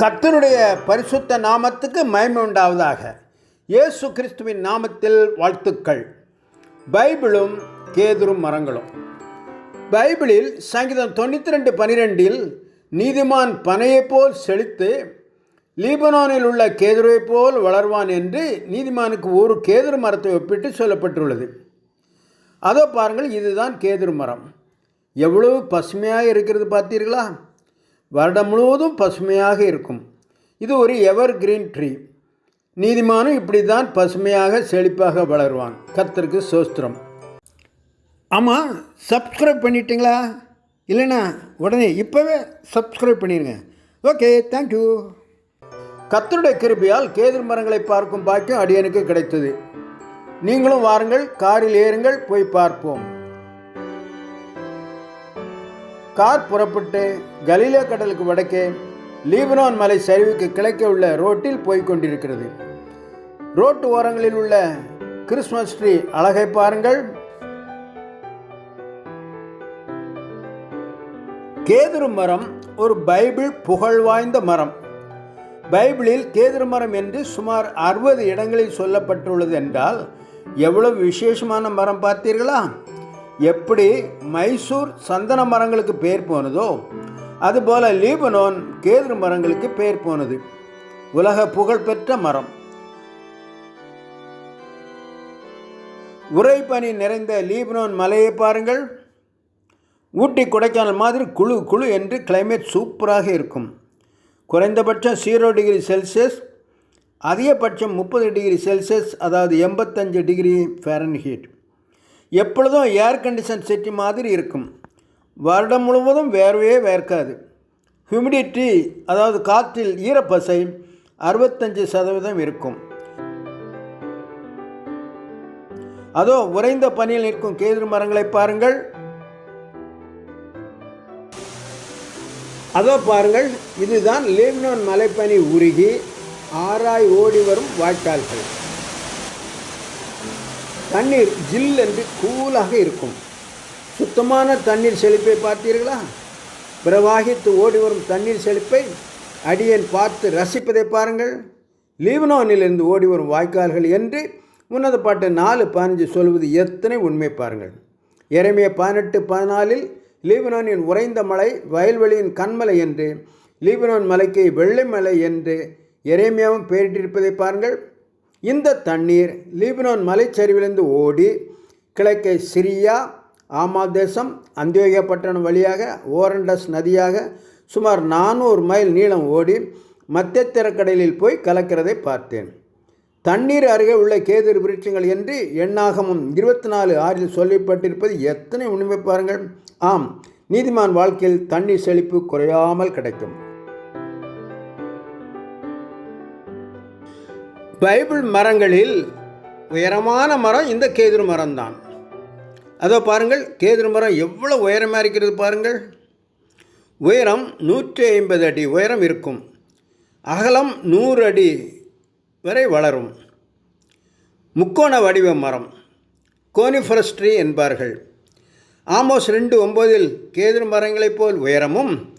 கத்தருடைய பரிசுத்த நாமத்துக்கு மயமை உண்டாவதாக. இயேசு கிறிஸ்துவின் நாமத்தில் வாழ்த்துக்கள். பைபிளும் கேதுரும் மரங்களும். பைபிளில் சங்கீதம் தொண்ணூற்றி ரெண்டு பனிரெண்டில் நீதிமான் பனையைப் போல் செழித்து லீபனானில் உள்ள கேதுருவைப் போல் வளர்வான் என்று நீதிமானுக்கு ஒரு கேதுரு மரத்தை ஒப்பிட்டு சொல்லப்பட்டுள்ளது. அதோ பாருங்கள் இதுதான் கேதுரு மரம். எவ்வளவு பசுமையாக இருக்கிறது பார்த்தீர்களா? வருடம் முழுவதும் பசுமையாக இருக்கும். இது ஒரு எவர் கிரீன் ட்ரீ நீதிமானும் இப்படி தான் பசுமையாக செழிப்பாக வளருவான். கத்தருக்கு சோஸ்திரம். ஆமாம் சப்ஸ்கிரைப் பண்ணிட்டீங்களா? இல்லைண்ணா உடனே இப்போவே சப்ஸ்கிரைப் பண்ணிடுங்க ஓகே தேங்க்யூ கத்தருடைய கிருபையால் கேதுர் மரங்களை பார்க்கும் பாக்கியம் அடியனுக்கு கிடைத்தது. நீங்களும் வாருங்கள் காரில் ஏறுங்கள் போய் பார்ப்போம். கார் புறப்பட்டு கலிலே கடலுக்கு வடக்கே லீபனான் மலை சரிவுக்கு கிழக்கே உள்ள ரோட்டில் போய்கொண்டிருக்கிறது ரோட்டு ஓரங்களில் உள்ள கிறிஸ்மஸ் ட்ரீ அழகை பாருங்கள். கேதுரு மரம் ஒரு பைபிள் புகழ் வாய்ந்த மரம். பைபிளில் கேதுரு மரம் என்று சுமார் அறுபது இடங்களில் சொல்லப்பட்டுள்ளது என்றால் எவ்வளவு விசேஷமான மரம் பார்த்தீர்களா? எப்படி மைசூர் சந்தன மரங்களுக்கு பேர் போனதோ அதுபோல லீபனோன் கேதுரு மரங்களுக்கு பேர் போனது. உலக புகழ்பெற்ற மரம். உரைப்பனி நிறைந்த லீபனோன் மலையை பாருங்கள். ஊட்டி கொடைக்கானல் மாதிரி குழு குழு என்று கிளைமேட் சூப்பராக இருக்கும். குறைந்தபட்சம் ஜீரோ டிகிரி செல்சியஸ் அதிகபட்சம் முப்பது டிகிரி செல்சியஸ் அதாவது எண்பத்தஞ்சு டிகிரி ஃபேரன்ஹீட் எப்பொழுதும் ஏர் கண்டிஷன் செட்டி மாதிரி இருக்கும். வருடம் முழுவதும் வேர்வையே வேர்க்காது. ஹியூமிடிட்டி அதாவது காற்றில் ஈரப்பசை அறுபத்தஞ்சு சதவீதம் இருக்கும். அதோ உறைந்த பனியில் நிற்கும் கேது மரங்களை பாருங்கள். அதோ பாருங்கள் இதுதான் லேப்னோன் மலைப்பனி உருகி ஆராய் ஓடி வரும் வாய்க்கால்கள். தண்ணீர் ஜில் என்று கூலாக இருக்கும். சுத்தமான தண்ணீர் செழிப்பை பார்த்தீர்களா? பிரவாகித்து ஓடி வரும் தண்ணீர் செழிப்பை அடியன் பார்த்து ரசிப்பதை பாருங்கள். லீபனோனிலிருந்து ஓடி வரும் வாய்க்கால்கள் என்று உன்னத பாட்டு நாலு பதினஞ்சு சொல்வது எத்தனை உண்மை பாருங்கள். இறைமைய பதினெட்டு பதினாலில் லீபனோனின் உறைந்த மலை வயல்வெளியின் கண்மலை என்று லீபனோன் மலைக்கு வெள்ளை மலை என்று இறைமையாவும் பெயரிட்டிருப்பதை பாருங்கள். இந்த தண்ணீர் லீபனோன் மலைச்சரிவிலிருந்து ஓடி கிழக்கே சிரியா ஆமா தேசம் அந்தியோகியா பட்டணம் வழியாக ஓரண்டஸ் நதியாக சுமார் நானூறு மைல் நீளம் ஓடி மத்திய திறக்கடலில் போய் கலக்கிறதை பார்த்தேன். தண்ணீர் அருகே உள்ள கேதர் விருட்சங்கள் என்று எண்ணாகமும் இருபத்தி நாலு ஆறில் சொல்லப்பட்டிருப்பது எத்தனை உண்மை பாருங்கள். ஆம் நீதிமான் வாழ்க்கையில் தண்ணீர் செழிப்பு குறையாமல் கிடைக்கும். பைபிள் மரங்களில் உயரமான மரம் இந்த கேதுரு மரம்தான். அதோ பாருங்கள் கேதுரு மரம் எவ்வளோ உயரமாக இருக்கிறது பாருங்கள். உயரம் நூற்றி ஐம்பது அடி உயரம் இருக்கும். அகலம் நூறு அடி வரை வளரும். முக்கோண வடிவ மரம். கோனிஃபரஸ்ட்ரி என்பார்கள். ஆமோஸ் ரெண்டு ஒம்போதில் கேதுரு மரங்களைப் போல் உயரமும்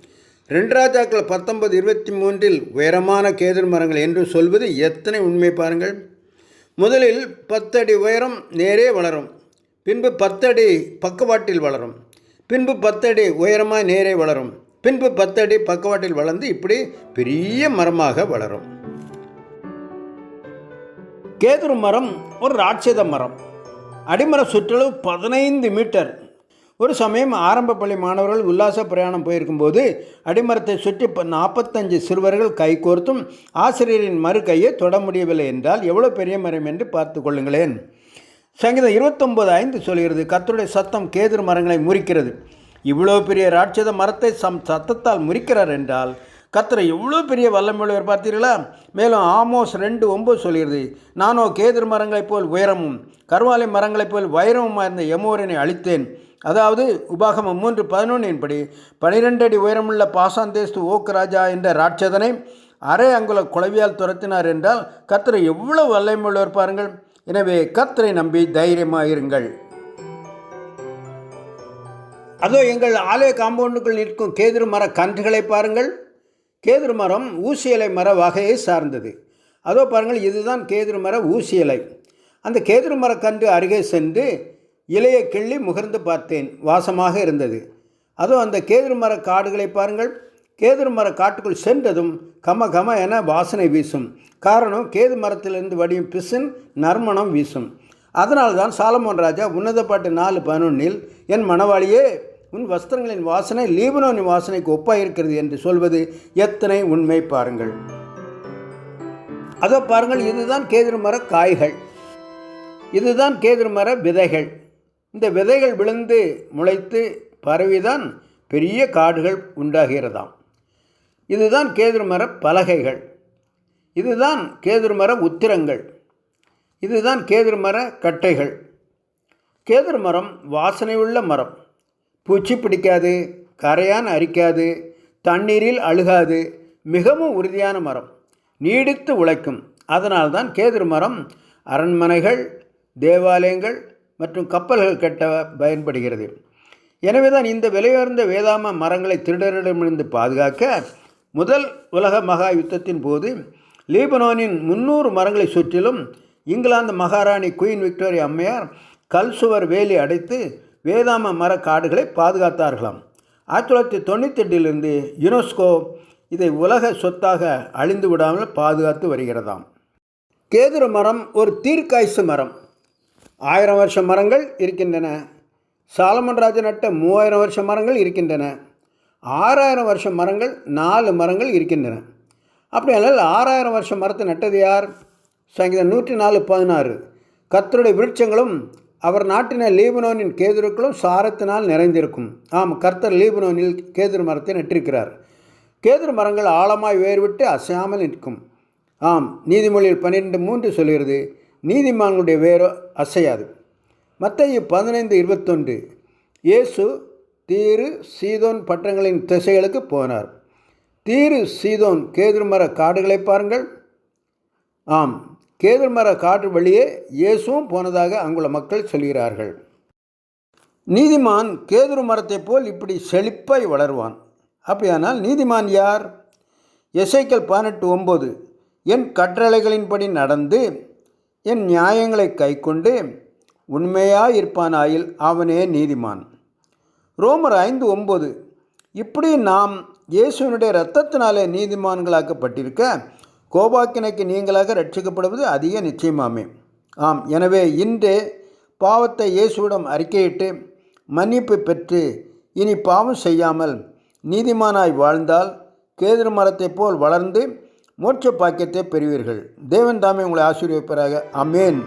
ரெண்டு ராஜாக்கள் பத்தொன்பது இருபத்தி மூன்றில் உயரமான கேதர் மரங்கள் என்று சொல்வது எத்தனை உண்மை பாருங்கள். முதலில் பத்தடி உயரம் நேரே வளரும். பின்பு பத்தடி பக்கவாட்டில் வளரும். பின்பு பத்தடி உயரமாக நேரே வளரும். பின்பு பத்தடி பக்கவாட்டில் வளர்ந்து இப்படி பெரிய மரமாக வளரும். கேதுரு மரம் ஒரு ராட்சத மரம். அடிமர சுற்றளவு பதினைந்து மீட்டர். ஒரு சமயம் ஆரம்ப பள்ளி மாணவர்கள் உல்லாச பிரயாணம் போயிருக்கும்போது அடிமரத்தை சுற்றி நாற்பத்தஞ்சு சிறுவர்கள் கைகோர்த்தும் ஆசிரியரின் மறு கையை தொட முடியவில்லை என்றால் எவ்வளோ பெரிய மரம் என்று பார்த்து கொள்ளுங்களேன். சங்கீதம் இருபத்தொம்போது ஐந்து சொல்கிறது கத்தருடைய சத்தம் கேதுரு மரங்களை முறிக்கிறது. இவ்வளோ பெரிய ராட்சத மரத்தை சம் சத்தத்தால் முறிக்கிறார் என்றால் கத்தரை எவ்வளோ பெரிய வல்லமையுள்ளவர் பார்த்தீர்களா? மேலும் ஆமோஸ் ரெண்டு ஒம்பது சொல்கிறது நானோ கேதுர் மரங்களைப் போல் உயரமும் கருவாலை மரங்களைப் போல் வைரமுமாக இருந்த எமோரனை அழித்தேன். அதாவது உபாகமம் மூன்று பதினொன்றின் படி பனிரெண்டு அடி உயரமுள்ள பாசாந்தேஸ்து ஓக் ராஜா என்ற ராட்சதனை அரை அங்குல குழவியால் துரத்தினார் என்றால் கத்தரை எவ்வளவு வல்லமையுள்ளவர் பாருங்கள். எனவே கத்தரை நம்பி தைரியமாக இருங்கள் அதோ எங்கள் ஆலய காம்பவுண்டுக்குள் நிற்கும் கேதுரு மர கன்றுகளை பாருங்கள். கேதுரு மரம் ஊசி இலை மர வகையை சார்ந்தது. அதோ பாருங்கள் இதுதான் கேதுரு மர ஊசியலை அந்த கேதுரு மரக்கன்று அருகே சென்று இலையை கிள்ளி முகர்ந்து பார்த்தேன். வாசமாக இருந்தது. அதுவும் அந்த கேதுர் மர காடுகளை பாருங்கள். கேதுர் மர காட்டுக்குள் சென்றதும் கம கம என வாசனை வீசும். காரணம் கேது மரத்திலிருந்து வடியும் பிசின் நறுமணம் வீசும். அதனால்தான் சாலமோன் ராஜா உன்னத பாட்டு நாலு பதினொன்னில் என் மணவாளியே உன் வஸ்திரங்களின் வாசனை லீபனோனின் வாசனைக்கு ஒப்பாயிருக்கிறது என்று சொல்வது எத்தனை உண்மை பாருங்கள். அதோ பாருங்கள் இதுதான் கேதுர் மர காய்கள். இதுதான் கேதுர் மர விதைகள். இந்த விதைகள் விழுந்து முளைத்து பரவிதான் பெரிய காடுகள் உண்டாகிறதாம். இதுதான் கேதுர் மர பலகைகள். இதுதான் கேதுர் மர உத்திரங்கள். இதுதான் கேதுர் மர கட்டைகள். கேதுர் மரம் வாசனை உள்ள மரம். பூச்சி பிடிக்காது கரையான் அரிக்காது தண்ணீரில் அழுகாது மிகவும் உறுதியான மரம். நீடித்து உழைக்கும். அதனால்தான் கேதுர் மரம் அரண்மனைகள் தேவாலயங்கள் மற்றும் கப்பல்கள் கட்ட பயன்படுகிறது. எனவே தான் இந்த விலையுயர்ந்த வேதாம மரங்களை திருடரிடமிருந்து பாதுகாக்க முதல் உலக மகா யுத்தத்தின் போது லீபனானின் முன்னூறு மரங்களை சுற்றிலும் இங்கிலாந்து மகாராணி குயின் விக்டோரியா அம்மையார் கல் சுவர் வேலி அடைத்து வேதாம மர காடுகளை பாதுகாத்தார்களாம். ஆயிரத்தி தொள்ளாயிரத்தி தொண்ணூத்தெட்டிலிருந்து யுனெஸ்கோ இதை உலக சொத்தாக அழிந்து விடாமல் பாதுகாத்து வருகிறதாம். கேதுர மரம் ஒரு தீர்க்காய்சு மரம். ஆயிரம் வருஷ மரங்கள் இருக்கின்றன. சாலமன் ராஜா நட்ட மூவாயிரம் வருஷ மரங்கள் இருக்கின்றன. ஆறாயிரம் வருஷ மரங்கள் நாலு மரங்கள் இருக்கின்றன. அப்படியானால் ஆறாயிரம் வருஷம் மரத்தை நட்டது யார்? சங்கீதம் நூற்றி நாலு பதினாறு. கர்த்தருடைய விருட்சங்களும் அவர் நாட்டின லீபனோனின் கேதுருக்களும் சாரத்தினால் நிறைந்திருக்கும். ஆம் கர்த்தர் லீபனோனில் கேதுரு மரத்தை நட்டிருக்கிறார். கேதுரு மரங்கள் ஆழமாய் வேர்விட்டு அசையாமல் நிற்கும். ஆம் நீதிமொழியில் பன்னிரெண்டு மூன்று சொல்கிறது நீதிமான்களுடைய வேரோ அசையாது. மத்திய பதினைந்து இருபத்தொன்று. இயேசு தீரு சீதோன் பட்டணங்களின் திசைகளுக்கு போனார். தீரு சீதோன் கேதுரு மர காடுகளை பாருங்கள். ஆம் கேதுரு மர காடு வழியே இயேசுவும் போனதாக அங்குள்ள மக்கள் சொல்கிறார்கள். நீதிமான் கேதுரு மரத்தைப் போல் இப்படி செழிப்பாய் வளருவான். அப்படியானால் நீதிமான் யார்? எசைக்கல் பதினெட்டு ஒம்பது. என் கட்டளைகளின்படி நடந்து என் நியாயங்களை கைக்கொண்டு உண்மையாயிருப்பானாயில் அவனே நீதிமான். ரோமர் ஐந்து ஒம்பது இப்படி நாம் இயேசுவினுடைய இரத்தத்தினாலே நீதிமான்களாக்கப்பட்டிருக்க கோபாக்கினைக்கு நீங்களாக ரட்சிக்கப்படுவது அதிக நிச்சயமாமே. ஆம் எனவே இன்று பாவத்தை இயேசுவிடம் அறிக்கையிட்டு மன்னிப்பு பெற்று இனி பாவம் செய்யாமல் நீதிமானாய் வாழ்ந்தால் கேதுரு மரத்தைப் போல் வளர்ந்து மோட்ச பாக்கியத்தை பெறுவீர்கள். தேவன் தாமே உங்களை ஆசீர்வதிப்பராக. அமேன்